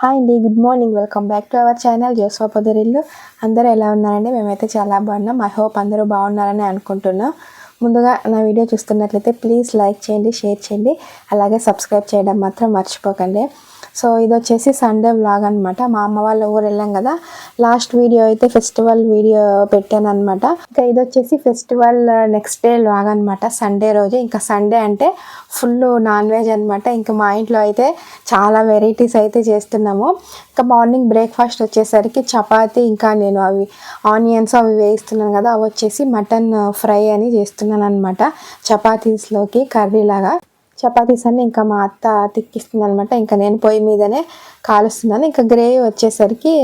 Hi అండి good morning welcome back to our channel Joshua పొదరిల్లు అందరూ ఎలా ఉన్నారండి? మేమైతే చాలా బాగున్నాం. ఐ హోప్ అందరూ బాగున్నారని అనుకుంటున్నాం. ముందుగా నా వీడియో చూస్తున్నట్లయితే ప్లీజ్ లైక్ చేయండి షేర్ చేయండి. అలాగే సబ్స్క్రైబ్ చేయడం మాత్రం మర్చిపోకండి. సో ఇది వచ్చేసి సండే వ్లాగ్ అనమాట మా అమ్మ వాళ్ళ ఊరు వెళ్ళాం కదా. లాస్ట్ వీడియో అయితే ఫెస్టివల్ వీడియో పెట్టాను అనమాట ఇంకా ఇది వచ్చేసి ఫెస్టివల్ నెక్స్ట్ డే వ్లాగ్ అనమాట సండే రోజు. ఇంకా సండే అంటే ఫుల్ నాన్ వెజ్ అనమాట ఇంకా మా ఇంట్లో అయితే చాలా వెరైటీస్ అయితే చేస్తున్నాము. ఇంకా మార్నింగ్ బ్రేక్ఫాస్ట్ వచ్చేసరికి చపాతీ ఇంకా నేను అవి ఆనియన్స్ అవి వేయిస్తున్నాను కదా. అవి వచ్చేసి మటన్ ఫ్రై uh, అని చేస్తున్నాను అనమాట చపాతీస్లోకి కర్రీ లాగా. చపాతీస్ అన్ని ఇంకా మా అత్త తిక్కిస్తుంది అనమాట ఇంకా నేను పొయ్యి మీదనే కాలుస్తున్నాను. ఇంకా గ్రేవీ వచ్చేసరికి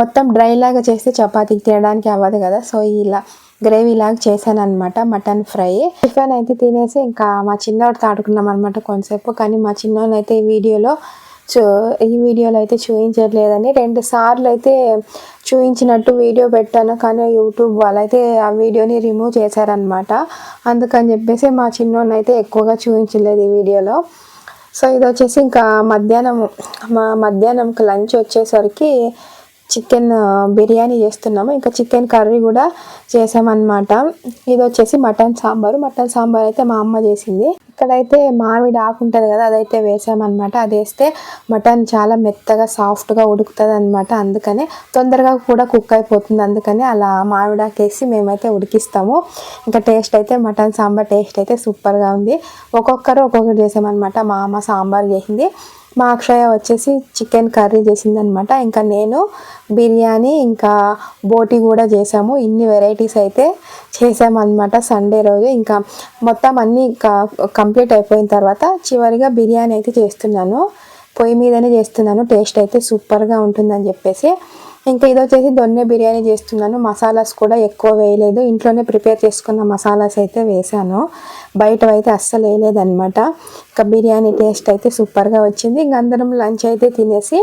మొత్తం డ్రై లాగా చేస్తే చపాతీకి తినడానికి అవ్వదు కదా. సో ఇలా గ్రేవీ లాగా చేశాను అనమాట మటన్ ఫ్రై. టిఫిన్ అయితే తినేసి ఇంకా మా చిన్నోడితో ఆడుకున్నాం అనమాట కొంతసేపు. కానీ మా చిన్నోడిని అయితే ఈ వీడియోలో చూ ఈ వీడియోలో అయితే చూపించట్లేదని రెండు సార్లు అయితే చూపించినట్టు వీడియో పెట్టాను. కానీ యూట్యూబ్ వాళ్ళైతే ఆ వీడియోని రిమూవ్ చేశారనమాట అందుకని చెప్పేసి మా చిన్నోడిని అయితే ఎక్కువగా చూపించలేదు ఈ వీడియోలో. సో ఇది వచ్చేసి ఇంకా మధ్యాహ్నం మా మధ్యాహ్నంకి లంచ్ వచ్చేసరికి చికెన్ బిర్యానీ చేస్తున్నాము. ఇంకా చికెన్ కర్రీ కూడా చేసామన్నమాట. ఇది వచ్చేసి మటన్ సాంబారు. మటన్ సాంబార్ అయితే మా అమ్మ చేసింది. ఇక్కడైతే మామిడి ఆకు ఉంటుంది కదా అదైతే వేసామన్నమాట. అది వేస్తే మటన్ చాలా మెత్తగా సాఫ్ట్గా ఉడుకుతుంది అనమాట అందుకనే తొందరగా కూడా కుక్ అయిపోతుంది. అందుకని అలా మామిడాకు వేసి మేమైతే ఉడికిస్తాము. ఇంకా టేస్ట్ అయితే మటన్ సాంబార్ టేస్ట్ అయితే సూపర్గా ఉంది. ఒక్కొక్కరు ఒక్కొక్కరు చేసామన్నమాట. మా అమ్మ సాంబార్ చేసింది. మా అక్షయ వచ్చేసి చికెన్ కర్రీ చేసిందనమాట ఇంకా నేను బిర్యానీ ఇంకా బోటి కూడా చేసాము. ఇన్ని వెరైటీస్ అయితే చేసామన్నమాట సండే రోజు. ఇంకా మొత్తం అన్నీ కంప్లీట్ అయిపోయిన తర్వాత చివరిగా బిర్యానీ అయితే చేస్తున్నాను. పొయ్యి మీదనే చేస్తున్నాను. టేస్ట్ అయితే సూపర్గా ఉంటుందని చెప్పేసి ఇంకా ఇది వచ్చేసి దొన్నె బిర్యానీ చేస్తున్నాను. మసాలాస్ కూడా ఎక్కువ వేయలేదు. ఇంట్లోనే ప్రిపేర్ చేసుకున్న మసాలాస్ అయితే వేసాను బయట అయితే అస్సలు వేయలేదన్నమాట. ఇంకా బిర్యానీ టేస్ట్ అయితే సూపర్గా వచ్చింది. ఇంక అందరం లంచ్ అయితే తినేసి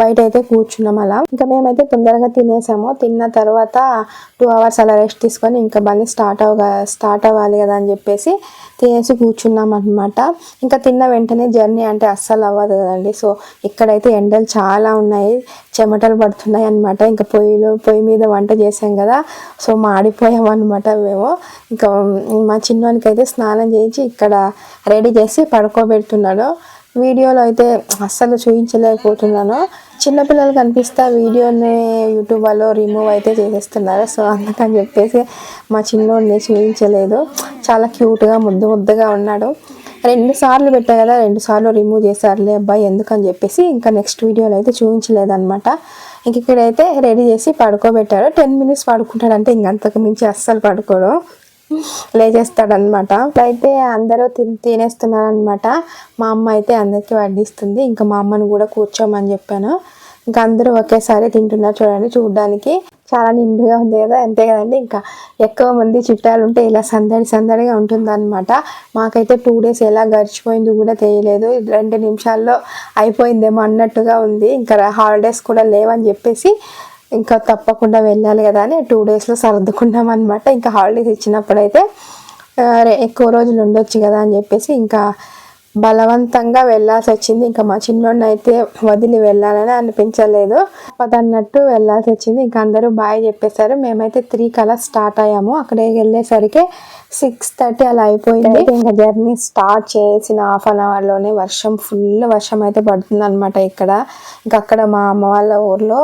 బయట అయితే కూర్చున్నాం అలా. ఇంకా మేమైతే తొందరగా తినేసాము. తిన్న తర్వాత టూ అవర్స్ అలా రెస్ట్ తీసుకొని ఇంకా మళ్ళీ స్టార్ట్ అవ్వ స్టార్ట్ అవ్వాలి కదా అని చెప్పేసి తినేసి కూర్చున్నాం అనమాట ఇంకా తిన్న వెంటనే జర్నీ అంటే అస్సలు అవ్వదు కదండి. సో ఇక్కడైతే ఎండలు చాలా ఉన్నాయి. చెమటలు పడుతున్నాయి అనమాట ఇంకా పొయ్యిలో పొయ్యి మీద వంట చేసాం కదా సో మాడిపోయాం అనమాట మేము. ఇంకా మా చిన్నోనికి అయితే స్నానం చేయించి ఇక్కడ రెడీ చేసి పడుకోబెడుతున్నాడు. వీడియోలో అయితే అస్సలు చూపించలేకపోతున్నాను చిన్నపిల్లలు కనిపిస్తే వీడియోని యూట్యూబ్ వాళ్ళు రిమూవ్ అయితే చేసేస్తున్నారు. సో అందుకని చెప్పేసి మా చిన్నోడిని చూపించలేదు. చాలా క్యూట్గా ముద్దు ముద్దుగా ఉన్నాడు. రెండు సార్లు పెట్టా కదా రెండు సార్లు రిమూవ్ చేశారులే అబ్బాయి ఎందుకని చెప్పేసి ఇంకా నెక్స్ట్ వీడియోలో అయితే చూపించలేదన్నమాట. ఇంక ఇక్కడైతే రెడీ చేసి పడుకోబెట్టారు టెన్ మినిట్స్ పడుకుంటాడంటే ఇంకంతకు మించి అస్సలు పడుకోడు. లేచేస్తాడనమాట అయితే అందరూ తిని తినేస్తున్నారనమాట మా అమ్మ అయితే అందరికీ వడ్డిస్తుంది. ఇంకా మా అమ్మను కూడా కూర్చోమని చెప్పాను. ఇంకా అందరూ ఒకేసారి తింటున్నారు చూడండి చూడడానికి. చాలా నిండుగా ఉంది కదా అంతే కదండి. ఇంకా ఎక్కువ మంది చుట్టాలు ఉంటే ఇలా సందడి సందడిగా ఉంటుందన్నమాట. మాకైతే టూ డేస్ ఎలా గడిచిపోయింది కూడా తెలియలేదు. రెండు నిమిషాల్లో అయిపోయిందేమో అన్నట్టుగా ఉంది. ఇంకా హాలిడేస్ కూడా లేవని చెప్పేసి ఇంకా తప్పకుండా వెళ్ళాలి కదా అని టూ డేస్లో సర్దుకున్నాం అనమాట ఇంకా హాలిడేస్ ఇచ్చినప్పుడైతే ఎక్కువ రోజులు ఉండొచ్చు కదా అని చెప్పేసి ఇంకా బలవంతంగా వెళ్ళాల్సి వచ్చింది. ఇంకా మా చిన్నోడిని అయితే వదిలి వెళ్ళాలని అనిపించలేదు. అదన్నట్టు వెళ్ళాల్సి వచ్చింది. ఇంకా అందరూ బాయ్ చెప్పేశారు. మేమైతే త్రీ కలర్స్ స్టార్ట్ అయ్యాము. అక్కడికి వెళ్ళేసరికి సిక్స్ థర్టీ అలా అయిపోయింది. ఇంకా జర్నీ స్టార్ట్ చేసిన హాఫ్ అన్ అవర్లోనే వర్షం ఫుల్ వర్షం అయితే పడుతుంది అనమాట ఇక్కడ. ఇంకా అక్కడ మా అమ్మ వాళ్ళ ఊర్లో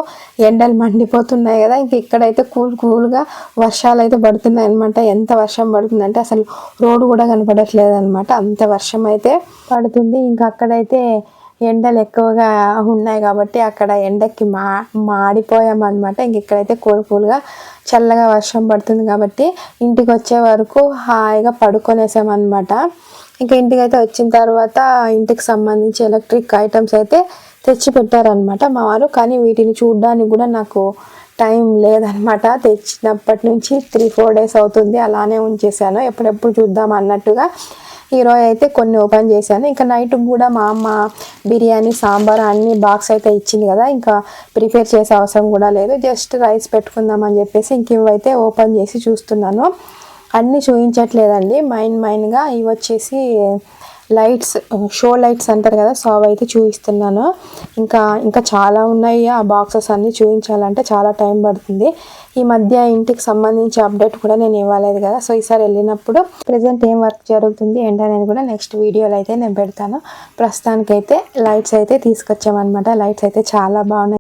ఎండలు మండిపోతున్నాయి కదా. ఇంక ఇక్కడైతే కూల్ కూల్గా వర్షాలు అయితే పడుతున్నాయి అనమాట ఎంత వర్షం పడుతుందంటే అసలు రోడ్డు కూడా కనపడట్లేదు అనమాట అంత వర్షం అయితే పడుతుంది. ఇంకా అక్కడైతే ఎండలు ఎక్కువగా ఉన్నాయి కాబట్టి అక్కడ ఎండకి మా మాడిపోయామన్నమాట. ఇంక ఇక్కడైతే కూల్ చల్లగా వర్షం పడుతుంది కాబట్టి ఇంటికి వచ్చే వరకు హాయిగా పడుకొనేసామన్నమాట. ఇంకా ఇంటికి అయితే వచ్చిన తర్వాత ఇంటికి సంబంధించి ఎలక్ట్రిక్ ఐటమ్స్ అయితే తెచ్చి పెట్టారనమాట మా వారు. కానీ వీటిని చూడడానికి కూడా నాకు టైం లేదనమాట తెచ్చినప్పటి నుంచి త్రీ ఫోర్ డేస్ అవుతుంది. అలానే ఉంచేసాను. ఎప్పుడెప్పుడు చూద్దాం అన్నట్టుగా ఈరోజు అయితే కొన్ని ఓపెన్ చేశాను. ఇంకా నైట్ కూడా మా అమ్మ బిర్యానీ సాంబార్ అన్ని బాక్స్ అయితే ఇచ్చింది కదా. ఇంకా ప్రిపేర్ చేసే అవసరం కూడా లేదు. జస్ట్ రైస్ పెట్టుకుందామని చెప్పేసి ఇంక ఇవైతే ఓపెన్ చేసి చూస్తున్నాను. అన్నీ చూపించట్లేదండి మైన్ మైన్గా ఇవి వచ్చేసి లైట్స్ షో లైట్స్ అంటారు కదా సో అవి అయితే చూపిస్తున్నాను. ఇంకా ఇంకా చాలా ఉన్నాయి. ఆ బాక్సెస్ అన్నీ చూపించాలంటే చాలా టైం పడుతుంది. ఈ మధ్య ఇంటికి సంబంధించి అప్డేట్ కూడా నేను ఇవ్వలేదు కదా సో ఈసారి వెళ్ళినప్పుడు ప్రజెంట్ ఏం వర్క్ జరుగుతుంది ఏంటనేది కూడా నెక్స్ట్ వీడియోలో అయితే నేను పెడతాను. ప్రస్తుతానికైతే లైట్స్ అయితే తీసుకొచ్చామన్నమాట. లైట్స్ అయితే చాలా బాగున్నాయి.